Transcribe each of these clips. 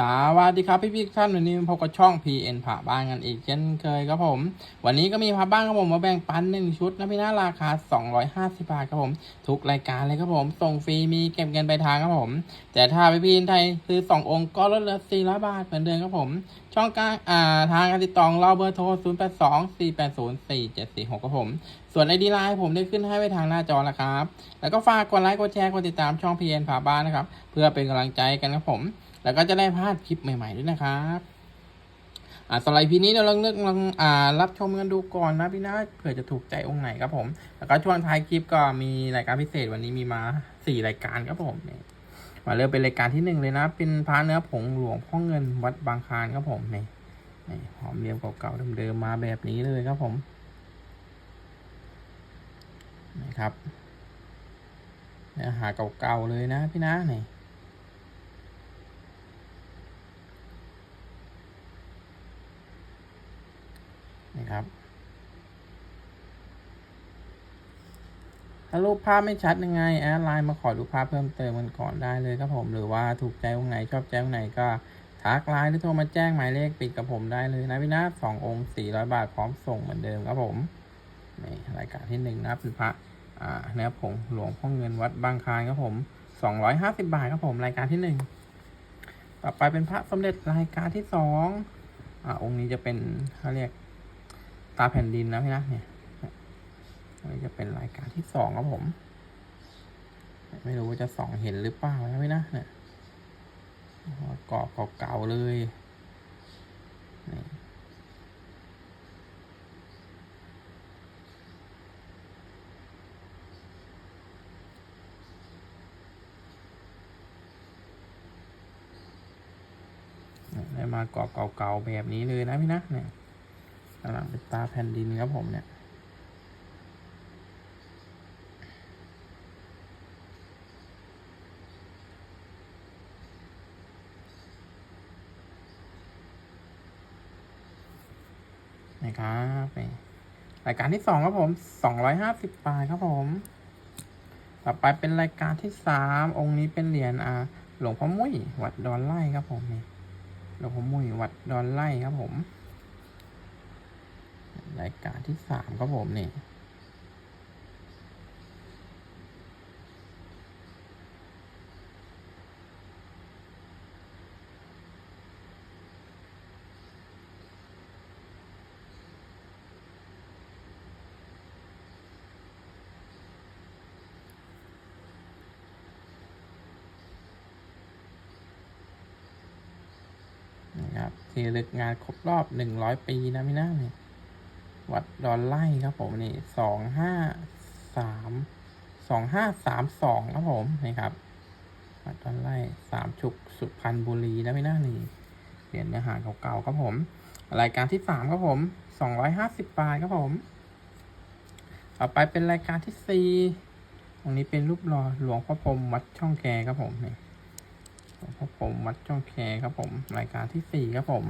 สวัสดีครับพี่พี่ท่านวันนี้พบกับช่อง PN ผ่าบ้านกันอีกเช่นเคยครับผม วันนี้ก็มีผ่าบ้านครับผมมาแบ่งปันหนึ่งชุดนะพี่นะราคา 250 บาทครับผม ทุกรายการเลยครับผมส่งฟรีมีเก็บเงินไปลายทางครับผม แต่ถ้าพี่พี่ไทยซื้อ 2 องค์ก็ลดเหลือ400บาทเหมือนเดิมครับผม ช่องการอ่าทางการติดต่อเราเบอร์โทร 0 8 2 4 8 0 4 7 4 6ครับผม ส่วนไอดีไลน์ผมได้ขึ้นให้ไว้ทางหน้าจอแล้วครับแล้วก็ฝากกดไลค์กดแชร์กดติดตามช่อง PN ผ่าบ้านนะครับเพื่อเป็นกำลังใจกันครับผม แล้วก็จะได้พลาดคลิปใหม่ ๆ ด้วยนะครับอ่าสไลด์พีนี้เราลองเลือกลองอ่ารับชมกันดูก่อนนะพี่นะเผื่อจะถูกใจองค์ไหนครับผม แล้วก็ช่วงท้ายคลิปก็มีรายการพิเศษวันนี้มีมาสี่รายการครับผมนี่มาเริ่มเป็นรายการที่หนึ่งเลยนะ เป็นพระเนื้อผงหลวงพ่อเงินวัดบางคานครับผมนี่นี่หอมเรียมเก่าๆเดิมๆมาแบบนี้เลยครับผมนี่ครับเนื้อหาเก่าๆเลยนะพี่นะนี่ ครับ ถ้ารูปภาพไม่ชัดยังไง แอดไลน์มาขอดูภาพเพิ่มเติมกันก่อนได้เลยครับผม หรือว่าถูกใจตรงไหนชอบใจตรงไหนก็ทักไลน์หรือโทรมาแจ้งหมายเลขปิดกับผมได้เลยนะพี่นะสององค์สี่ร้อยบาทพร้อมส่งเหมือนเดิมครับผมนี่รายการที่หนึ่งนะเป็นพระอ่าเนื้อผงหลวงพ่อเงินวัดบางคลานครับผมสองร้อยห้าสิบาทครับผมรายการที่หนึ่งต่อไปเป็นพระสมเด็จรายการที่สองอ่าองค์นี้จะเป็นเขาเรียก ตาแผ่นดินนะพี่นะเนี่ยอันนี้จะเป็นรายการที่สองครับผม ไม่รู้ว่าจะส่องเห็นหรือเปล่านะพี่นะเนี่ยกรอบเก่าๆเลยนี่ได้มากรอบเก่าๆแบบนี้เลยนะพี่นะเนี่ย กำลังเป็นตาแผ่นดินครับผมเนี่ยนะครับนี่รายการที่สองครับผมสองร้อยห้าสิบบาทครับผม ต่อไปเป็นรายการที่สามองค์นี้เป็นเหรียญอ่าหลวงพ่อมุ้ยวัดดอนไล่ครับผมนี่หลวงพ่อมุ้ยวัดดอนไล่ครับผม รายการที่สามครับผมนี่นะครับที่ลึกงานครบรอบหนึ่งร้อยปีนะพี่นะนี่ย วัดดอนไล่ครับผมนี่สองห้าสามสองห้าสามสองครับผมนี่ครับวัดดอนไล่สามชุกสุพรรณบุรีนะพี่นะนี่เหรียญเนื้อหาเก่าๆครับผม รายการที่สามครับผมสองร้อยห้าสิบบาทครับผม ต่อไปเป็นรายการที่สี่ตรงนี้เป็นรูปหล่อหลวงพ่อพรมวัดช่องแคครับผมนี่หลวงพ่อพรมวัดช่องแคครับผม รายการที่สี่ครับผม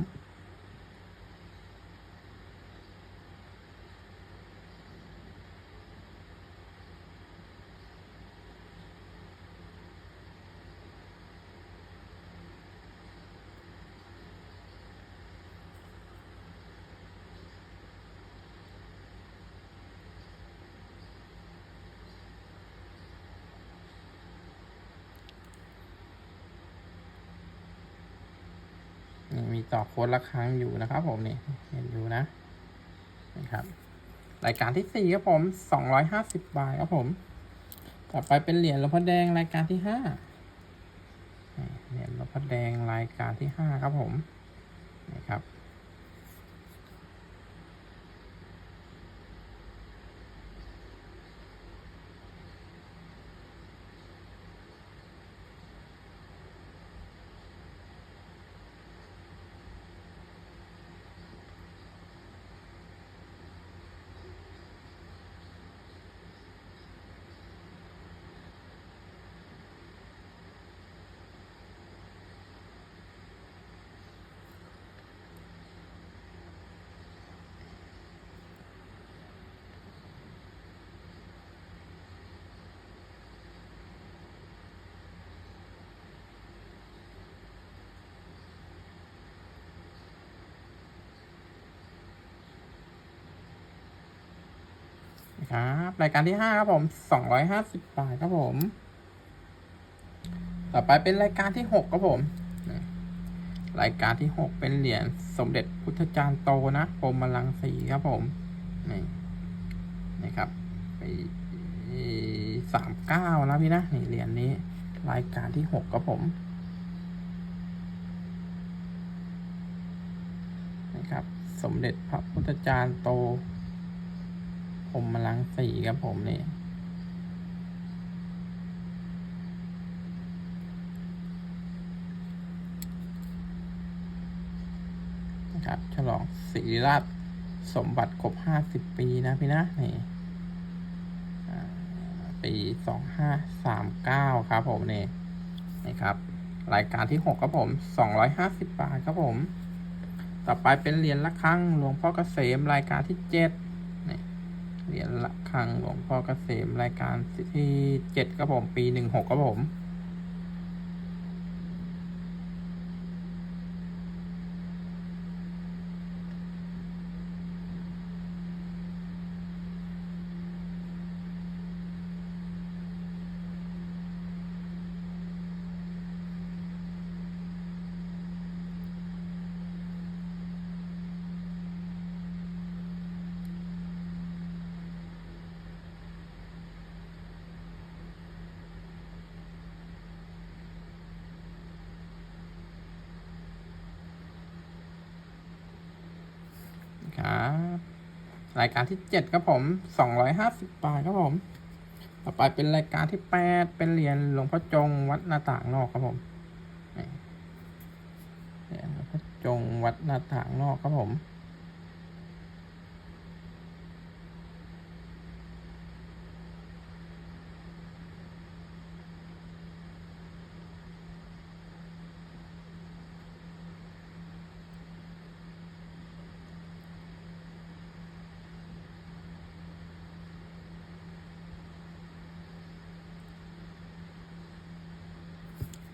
นี่มีต่อโค้ดละครั้งอยู่นะครับ ผมนี่เห็นอยู่นะนะครับรายการที่สี่ครับผมสองร้อยห้าสิบบาทครับผม ต่อไปเป็นเหรียญหลวงพ่อแดงรายการที่ห้าเหรียญหลวงพ่อแดงรายการที่ห้าครับผม ครับ รายการที่ห้าครับผมสองร้อยห้าสิบบาทครับผม ต่อไปเป็นรายการที่หกครับผม รายการที่หกเป็นเหรียญสมเด็จพุทธจารย์โตนะพรมลังสีครับผม นี่นี่ครับปีสามเก้านะพี่นะนี่เหรียญนี้ รายการที่หกครับผมนะครับ สมเด็จพระพุทธจารย์โต พรหมลังสีครับผมนี่นะครับฉลองศิริราชสมบัติครบห้าสิบปีนะพี่นะนี่ปีสองห้าสามเก้าครับผมนี่นี่ครับ รายการที่หกครับผมสองร้อยห้าสิบบาทครับผม ต่อไปเป็นเหรียญละครังหลวงพ่อเกษมรายการที่เจ็ด เหรียญละครังหลวงพ่อเกษมรายการที่เจ็ดครับผมปีหนึ่งหกครับผม ครับ รายการที่เจ็ดครับผมสองร้อยห้าสิบบาทครับผม ต่อไปเป็นรายการที่แปดเป็นเหรียญหลวงพ่อจงวัดหน้าต่างนอกครับผมเหรียญหลวงพ่อจงวัดหน้าต่างนอกครับผม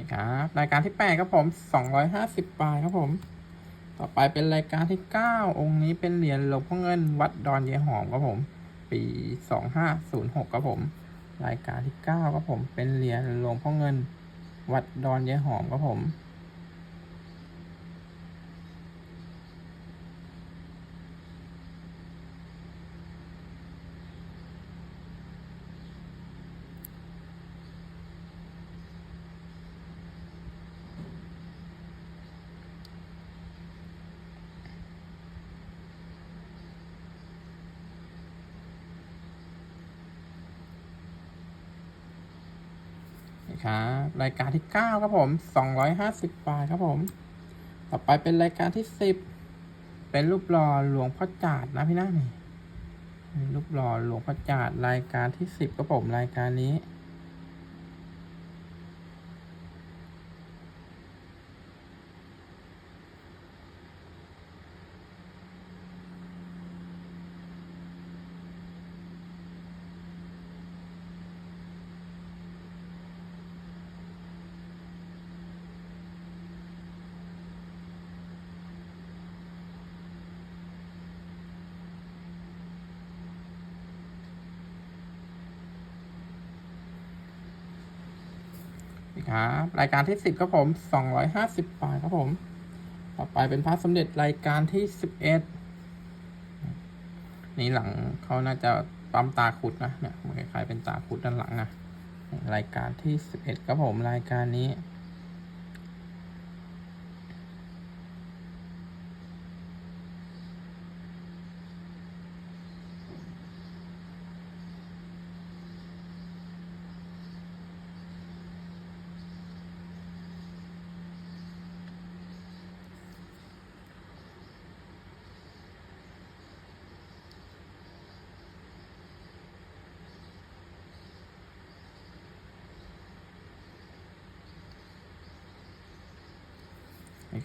ี่ครับรายการที่แปดครับผมสองร้อยห้าสิบาทครับผม ต่อไปเป็นรายการที่เก้าองค์นี้เป็นเหรียญหลวงพ่อเงินวัดดอนเยหอมครับผม ปีสองห้าศูนย์หกครับผม รายการที่เก้าครับผม เป็นเหรียญหลวงพ่อเงิน วัดดอนเยหอมครับผม นี่ค รายการที่เก้าครับผมสองร้อยห้าสิบบาทครับผม ต่อไปเป็นรายการที่สิบเป็นรูปหล่อหลวงพ่อจาดนะพี่นะนี่รูปหล่อหลวงพ่อจาดรายการที่สิบครับผมรายการนี้ ครับ รายการที่สิบครับผมสองร้อยห้าสิบบาทครับผม ต่อไปเป็นพระสมเด็จรายการที่สิบเอ็ดนี่หลังเขาน่าจะปั๊มตาขุดนะเนี่ยมันคล้ายๆเป็นตาขุดด้านหลังนะรายการที่สิบเอ็ดครับผมรายการนี้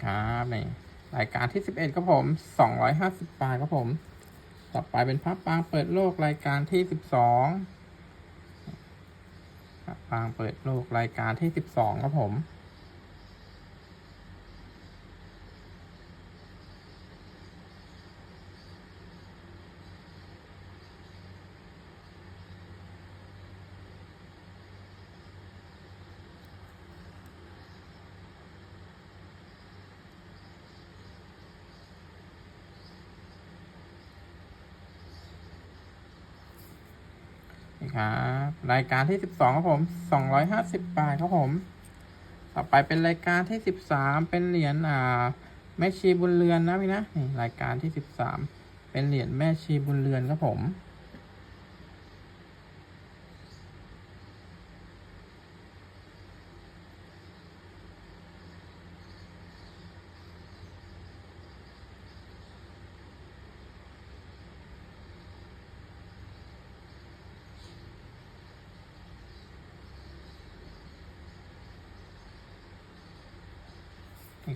ครับนี่รายการที่สิบเอ็ดครับผมสองร้อยห้าสิบบาทครับผม ต่อไปเป็นพระปางเปิดโลกรายการที่สิบสองพระปางเปิดโลกรายการที่สิบสองครับผม ครับ รายการที่สิบสองครับผมสองร้อยห้าสิบบาทครับผม ต่อไปเป็นรายการที่สิบสามเป็นเหรียญอ่าแม่ชีบุญเรือนนะพี่นะนี่รายการที่สิบสามเป็นเหรียญแม่ชีบุญเรือนครับผม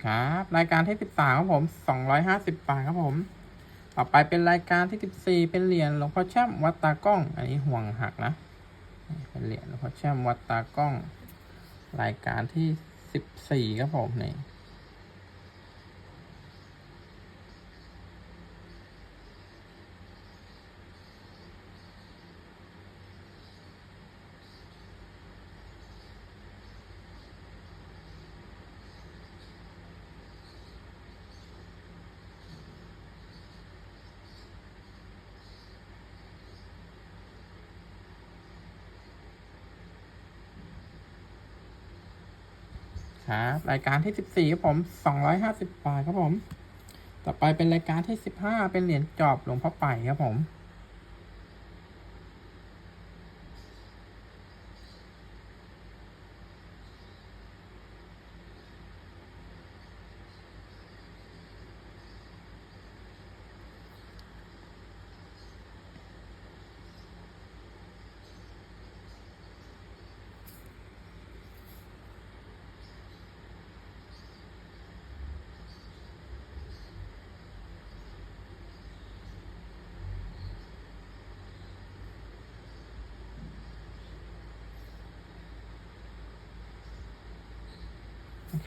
ครับ รายการที่สิบสามครับผมสองร้อยห้าสิบบาทครับผม ต่อไปเป็นรายการที่สิบสี่เป็นเหรียญหลวงพ่อแช่มวัดตากล้อง อันนี้ห่วงหักนะ เป็นเหรียญหลวงพ่อแช่มวัดตากล้อง รายการที่สิบสี่ครับผมนี่ ค รายการที่สิบสี่ครับผมสองร้อยห้าสิบบาทครับผม ต่อไปเป็นรายการที่สิบห้าเป็นเหรียญจอบหลวงพ่อไปครับผม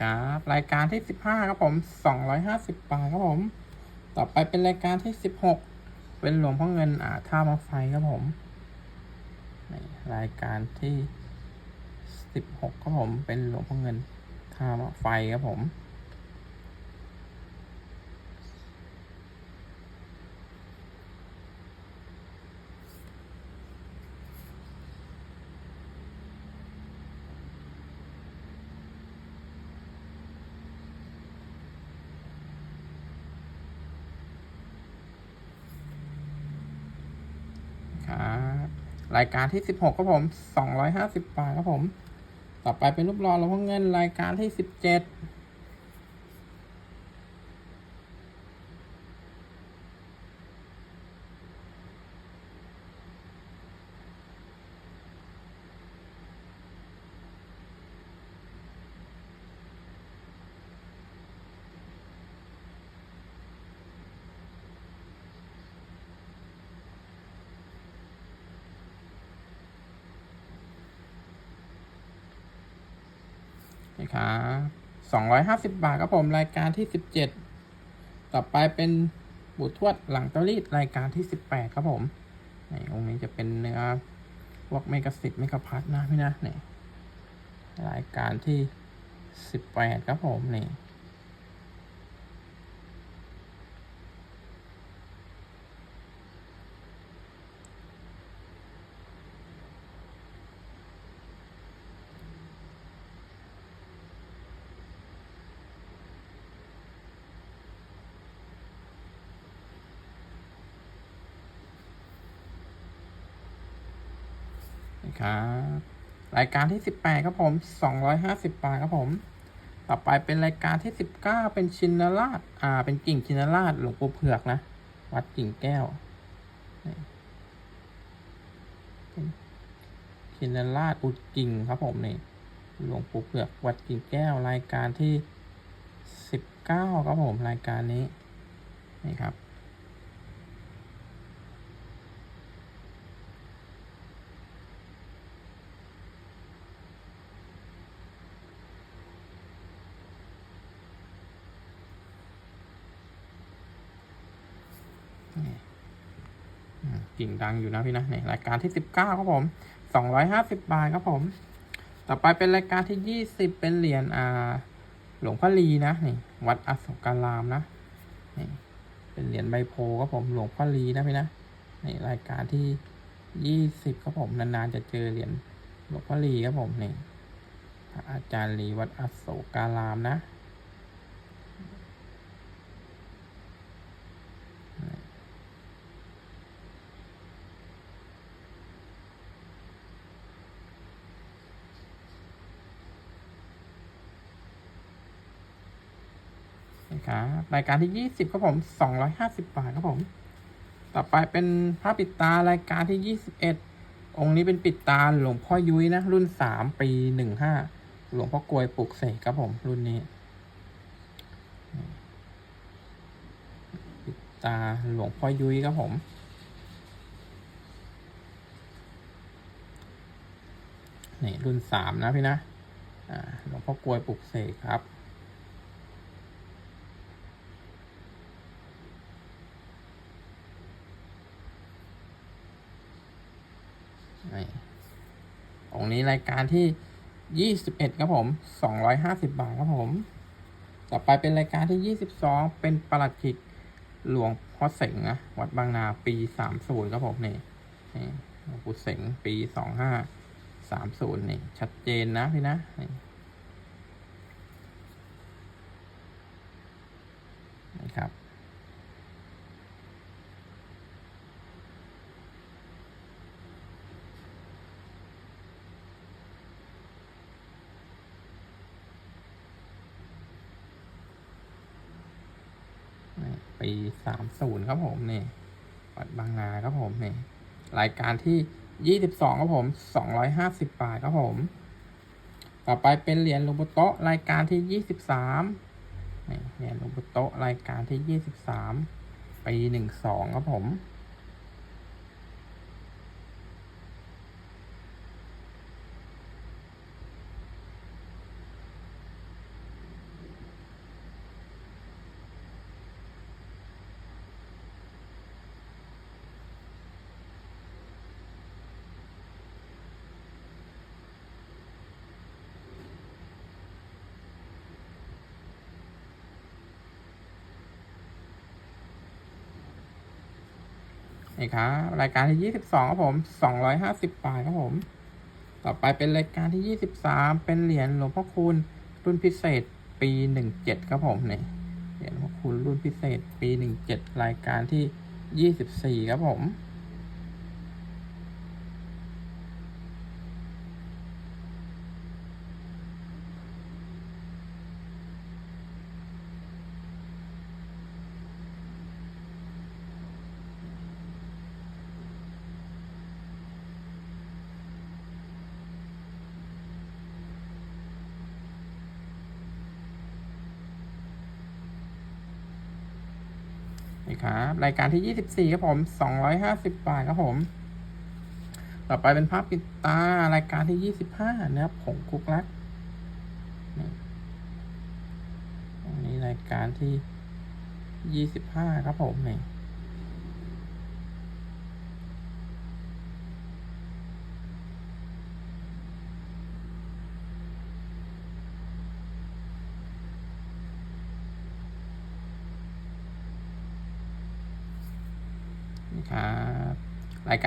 ครับ รายการที่สิบห้าครับผมสองร้อยห้าสิบบาทครับผม ต่อไปเป็นรายการที่สิบหกเป็นหลวงพ่อเงินอ่าท่ามาไฟครับผมรายการที่สิบหกครับผมเป็นหลวงพ่อเงินท่ามาไฟครับผม ครับ รายการที่สิบหกครับผมสองร้อยห้าสิบบาทครับผม ต่อไปเป็นรูปรอหลวงพ่อเงินรายการที่สิบเจ็ด 250 บาทครับผมรายการที่ 17 ต่อไปเป็นบุตรทวดหลังตารีดรายการที่ 18 ครับผมในองค์นี้จะเป็นเนื้อวอกเมกะสิบเมกะพัทนะพี่นะนี่รายการที่ 18 ครับผมนี่ รับรายการที่สิบแปดครับผมสองร้อยห้าสิบบาทครับผม ต่อไปเป็นรายการที่สิบเก้าเป็นชินราช อ่า เป็นกิ่งชินราชหลวงปู่เผือกนะ วัดกิ่งแก้ว ชินราชอุดกิ่งครับผมนี่ หลวงปู่เผือกวัดกิ่งแก้ว รายการที่สิบเก้าครับผม รายการนี้ นี่ครับ กิ่งดังอยู่นะพี่นะนี่รายการที่สิบเก้าครับผมสองร้อยห้าสิบบาทครับผม ต่อไปเป็นรายการที่ยี่สิบเป็นเหรียญอ่าหลวงพ่อลีนะนี่วัดอโศการามนะนี่เป็นเหรียญใบโพครับผมหลวงพ่อลีนะพี่นะนี่รายการที่ยี่สิบครับผมนานๆจะเจอเหรียญหลวงพ่อลีครับผมนี่พระอาจารย์ลีวัดอโศการามนะ ครับรายการที่ยี่สิบครับผมสองร้อยห้าสิบบาทครับผม ต่อไปเป็นพระปิดตารายการที่ยี่สิบเอ็ดองค์นี้เป็นปิดตาหลวงพ่อยุ้ยนะ รุ่นสามปีหนึ่งห้าหลวงพ่อกลวยปลุกเสกครับผม รุ่นนี้ ปิดตาหลวงพ่อยุ้ยครับผมนี่รุ่นสามนะพี่นะหลวงพ่อกลวยปลุกเสกครับ นี่องค์ นี้รายการที่ยี่สิบเอ็ดครับผมสองร้อยห้าสิบบาทครับผม ต่อไปเป็นรายการที่ยี่สิบสองเป็นประหลัดขิกหลวงพ่อเสงนะวัดบางนาปีสามศูนย์ครับผมนี่นี่หลวงปู่เสงปีสองห้าสามศูนย์นี่ ชัดเจนนะพี่นะนี่นี่ครับ นี่ปี สามศูนย์ครับผมนี่วัดบางนาครับผมนี่รายการที่ยี่สิบสองครับผมสองร้อยห้าสิบบาทครับผม ต่อไปเป็นเหรียญลูบุโตะรายการที่ยี่สิบสามนี่เหรียญลูบุโตะรายการที่ยี่สิบสามปีหนึ่งสองครับผม นี่ครับรายการที่ยี่สิบสองครับผมสองร้อยห้าสิบบาทครับผม ต่อไปเป็นรายการที่ยี่สิบสามเป็นเหรียญหลวงพ่อคูณรุ่นพิเศษปีหนึ่งเจ็ดครับผมนี่เหรียญหลวงพ่อคูณรุ่นพิเศษปีหนึ่งเจ็ดรายการที่ยี่สิบสี่ครับผม ครับ รายการที่ยี่สิบสี่ครับผมสองร้อยห้าสิบบาทครับผม ต่อไปเป็นภาพปิดตารายการที่ยี่สิบห้านะครับผงคุกลักนี่อันนี้รายการที่ยี่สิบห้าครับผมนี่นี่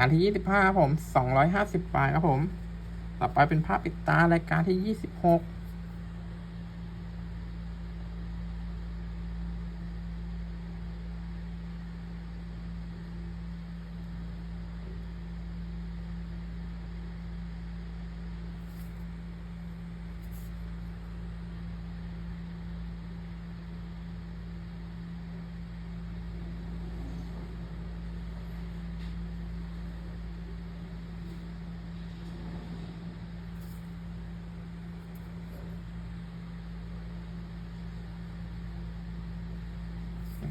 การที่ 25 ผม 250 ปลายครับผม ต่อไปเป็นภาพปิดตารายการที่ 26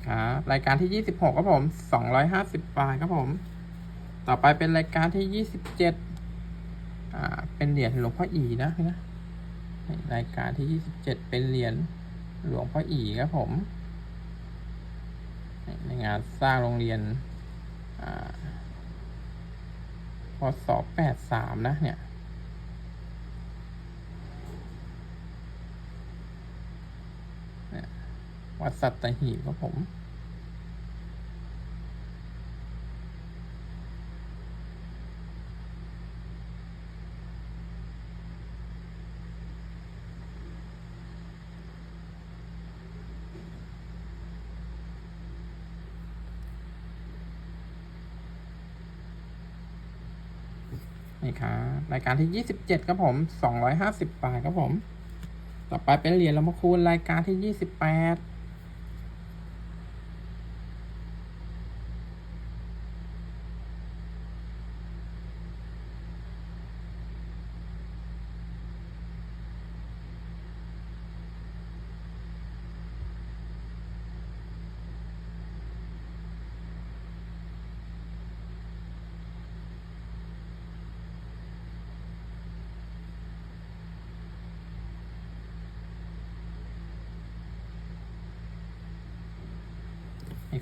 ครับ รายการที่ยี่สิบหกครับผมสองร้อยห้าสิบบาทครับผม ต่อไปเป็นรายการที่ยี่สิบเจ็ดอ่า เป็นเหรียญหลวงพ่ออีนะนะนี่รายการที่ยี่สิบเจ็ดเป็นเหรียญหลวงพ่ออีครับผม ในงานสร้างโรงเรียนอ่าพศแปดสามนะเนี่ย วัดสัตหีบครับผม นี่ครับรายการที่ยี่สิบเจ็ดครับผมสอองร้้ยหาสิบบาทครับผม ต่อไปเป็นเหรียญหลวคูณรายการที่ยี่สิบแปด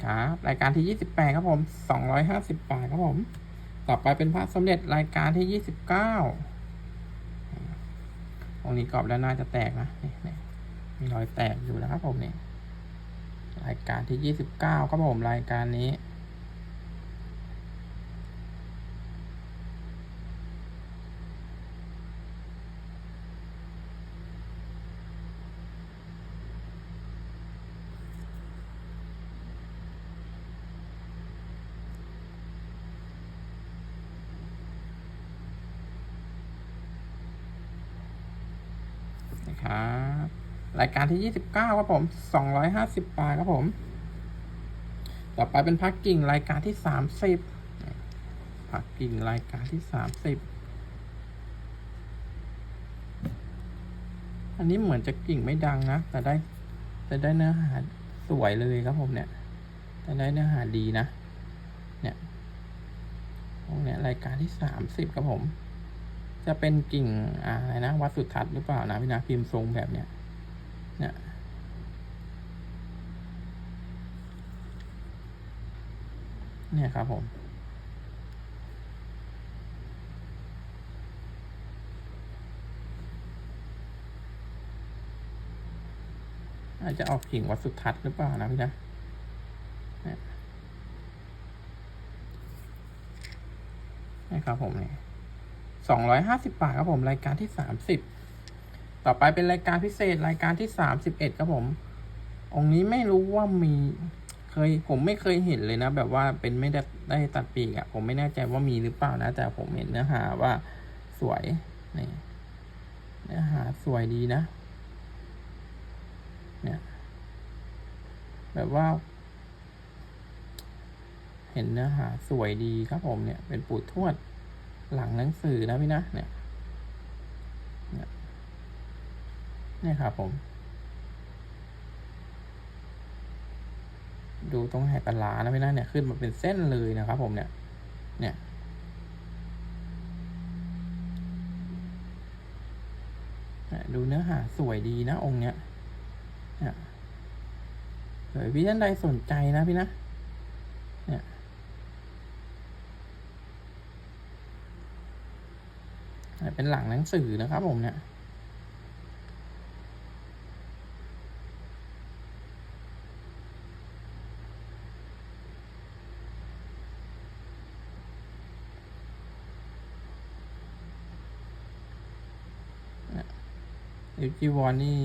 ครับ รายการที่ยี่สิบแปดครับผมสองร้อยห้าสิบาทครับผม ต่อไปเป็นพระสมเด็จรายการที่ยี่สิบเก้าองนี้กรอบแล้วน่าจะแตกนะนี่นมีรอยแตกอยู่นะครับผมนี่ รายการที่ยี่สิบเก้าครับผม รายการนี้ นะครับราย การที่ยี่สิบเก้าครับผมสองร้อยห้าสิบบาทครับผม ต่อไปเป็นพักกิ่งรายการที่สามสิบพักกิ่งรายการที่สามสิบอันนี้เหมือนจะกิ่งไม่ดังนะ แต่ได้แต่ได้เนื้อหาสวยเลยครับผมเนี่ย แต่ได้เนื้อหาดีนะ เนี่ยตรงเนี้ยรายการที่สามสิบครับผมจะเป็นกิ่งอะอะไรนะ วัดสุทัศน์หรือเปล่านะพี่นะพิมพ์ทรงแบบเนี้ย เนี่ยเนี่ยครับผมอาจจะออกกิ่งวัดสุทัศน์หรือเปล่านะพี่นะเนี่ยครับผมเนี่ยสองร้อยห้าสิบาทครับผมรายการที่สามสิบ ต่อไปเป็นรายการพิเศษรายการที่สามสิบเอ็ดครับผม องค์นี้ไม่รู้ว่ามีเคยผมไม่เคยเห็นเลยนะ แบบว่าเป็นไม่ได้ได้ตัดปีกอะผมไม่แน่ใจว่ามีหรือเปล่านะ แต่ผมเห็นเนื้อหาว่าสวยนี่เนื้อหาสวยดีนะ เนี่ยแบบว่า เห็นเนื้อหาสวยดีครับผมเนี่ย เป็นปูทวดหลังหนังสือนะพี่นะเนี่ยเนี่ย นี่ครับผม ดูตรงแหกกะลานะพี่นะเนี่ยขึ้นมาเป็นเส้นเลยนะครับผมเนี่ย เนี่ยดูเนื้อหาสวยดีนะองค์เนี้ยเนี่ยสวยพี่ท่านใดสนใจนะพี่นะ เนี่ย เป็นหลังหนังสือนะครับผมเนี่ย เอฟจีวอนนี่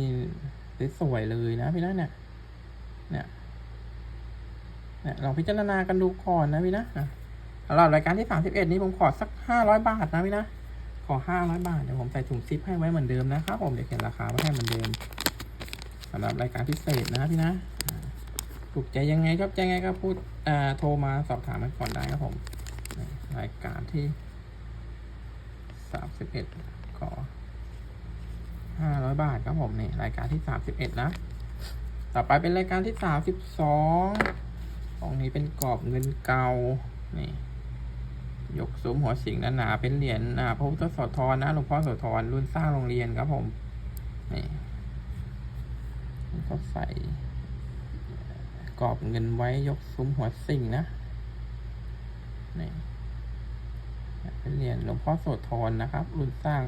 สวยเลยนะพี่นะเนี่ยเนี่ยเนี่ยลองพิจารณากันดูก่อนนะพี่นะสำหรับรายการที่สามสิบเอ็ดนี้ผมขอสักห้าร้อยบาทนะพี่นะขอห้าร้อยบาทเดี๋ยวผมใส่ถุงซิปให้ไว้เหมือนเดิมนะครับผมเดี๋ยวเขียนราคาไว้ให้เหมือนเดิมสำหรับรายการพิเศษนะพี่นะถูกใจยังไงครับใจยังไงก็พูดอ่าโทรมาสอบถามกันก่อนได้ครับผมรายการที่สามสิบเอ็ดขอ ห้าร้อยบาทครับผมนี่รายการที่สามสิบเอ็ดนะ ต่อไปเป็นรายการที่สามสิบสองของนี้เป็นกรอบเงินเก่า นี่ ยกซุ้มหัวสิงหนาๆเป็นเหรียญอ่าพระพุทธโสธรนะหลวงพ่อโสธรรุ่นสร้างโรงเรียนครับผม นี่ก็ใส่กรอบเงินไว้ยกซุ้มหัวสิงนะ นี่เป็นเหรียญหลวงพ่อโสธรนะครับ รุ่นสร้าง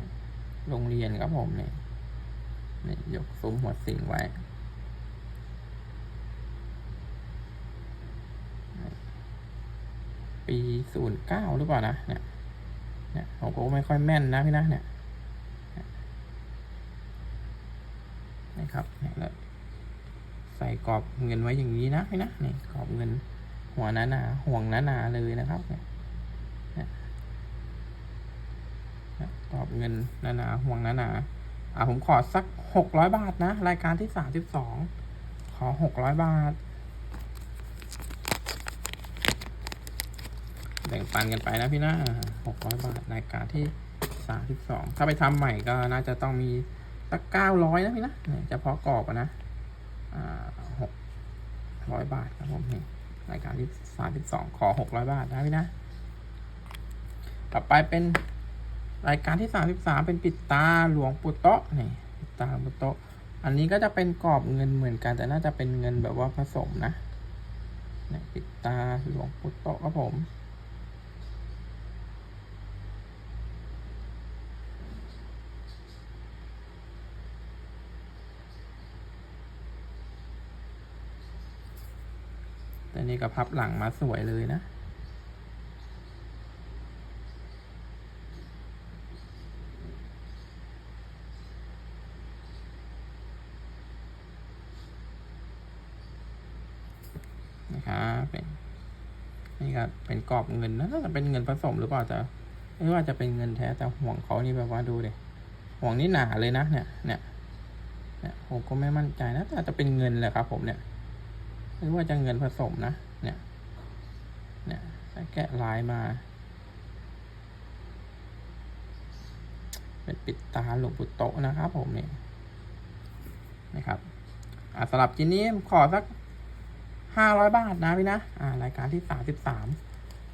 โรงเรียนครับผมเนี่ย นี่ยกซุ้มหัวสิงไว้ปีศูนย์เก้าหรือเปล่านะเนี่ยเนี่ยผมก็ไม่ค่อยแม่นนะพี่นะเนี่ยนี่ครับเนี่ยแล้วใส่กรอบเงินไว้อย่างนี้นะพี่นะนี่กรอบเงินหัวหนาหนาห่วงหนาหนาเลยนะครับเนี่ยเนี่ยอบเงินหนาๆห่วงหนาๆ อ่าผมขอสักหกร้อยบาทนะ รายการที่สามสิบสองขอหกร้อยบาท แบ่งปันกันไปนะพี่นะหกร้อยบาท รายการที่สามสิบสองถ้าไปทำใหม่ก็น่าจะต้องมีสักเก้าร้อยนะพี่นะเนี่ยเฉพาะกรอบนะอ่าหกร้อยบาทครับผมนี่รายการที่สามสิบสองขอหกร้อยบาทนะพี่นะ ต่อไปเป็น รายการที่สามสิบสามเป็นปิดตาหลวงปู่โตะนี่ปิดตาหลวงปู่โตะอันนี้ก็จะเป็นกรอบเงินเหมือนกัน แต่น่าจะเป็นเงินแบบว่าผสมนะนี่ปิดตาหลวงปู่โตะครับผมแต่นี่ก็พับหลังมาสวยเลยนะ นะเป็นนี่ก็เป็นกรอบเงินนะน่าจะเป็นเงินผสมหรือเปล่าแต่ไม่ว่าจะเป็นเงินแท้แต่ห่วงเขานี่แบบว่าดูเลยห่วงนี่หนาเลยนะเนี่ยเนี่ยเนี่ยผมก็ไม่มั่นใจนะแต่อาจจะเป็นเงินแหละครับผมเนี่ยหรือว่าจะเงินผสมนะเนี่ยเนี่ยแกะลายมา เป็นปิดตาหลวงปู่โตะนะครับผมเนี่ยนะครับอ่าสำหรับจีนี้ขอสัก ห้าร้อยบาทนะพี่นะอ่ารายการที่สามสิบสาม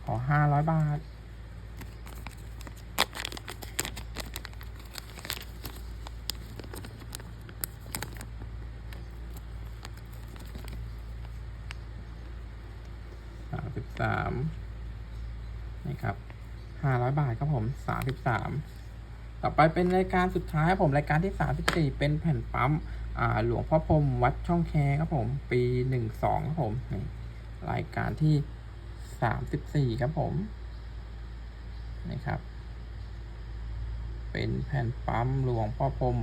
ขอห้าร้อยบาท สามสิบสามนี่ครับห้าร้อยบาทครับผมสามสิบสาม ต่อไปเป็นรายการสุดท้ายครับผมรายการที่สามสิบสี่เป็นแผ่นปั๊มอ่าหลวงพ่อพรมวัดช่องแคครับผม ปีหนึ่งสองครับผมนี่รายการที่สามสิบสี่ครับผมนี่ครับ เป็นแผ่นปั๊มหลวงพ่อพรม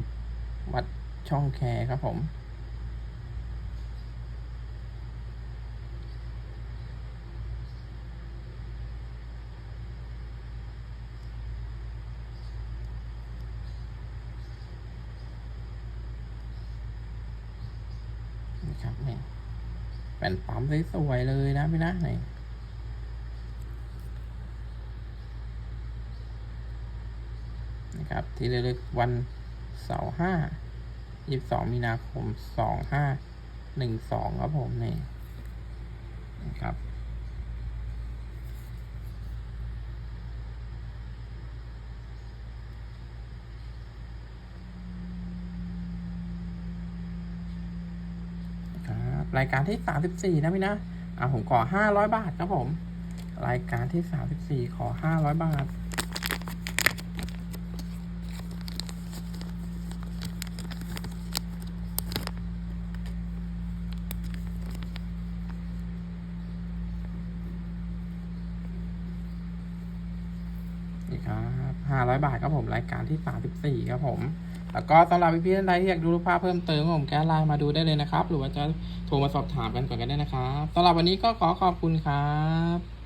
วัดช่องแคครับผม นี่ครับนี่แผ่นปั๊มสวยๆเลยนะพี่นะนี่นะครับที่เลือกวันเสาร์ห้ายี่สิบสองมีนาคมสองห้าหนึ่งสองครับผมนี่นะครับ ค รายการที่สามสิบสี่นะพี่นะอ่าผมขอห้าร้อยบาทครับผม รายการที่สามสิบสี่ขอห้าร้อยบาทนี่ครับห้าร้อยบาทครับผม รายการที่สามสิบสี่ครับผม แล้วก็สำหรับพี่ๆท่านใดที่อยากดูรูปภาพเพิ่มเติมผมแก้ไลน์มาดูได้เลยนะครับ หรือว่าจะโทรมาสอบถามกันก่อนก็ได้นะครับสำหรับวันนี้ก็ขอขอบคุณครับ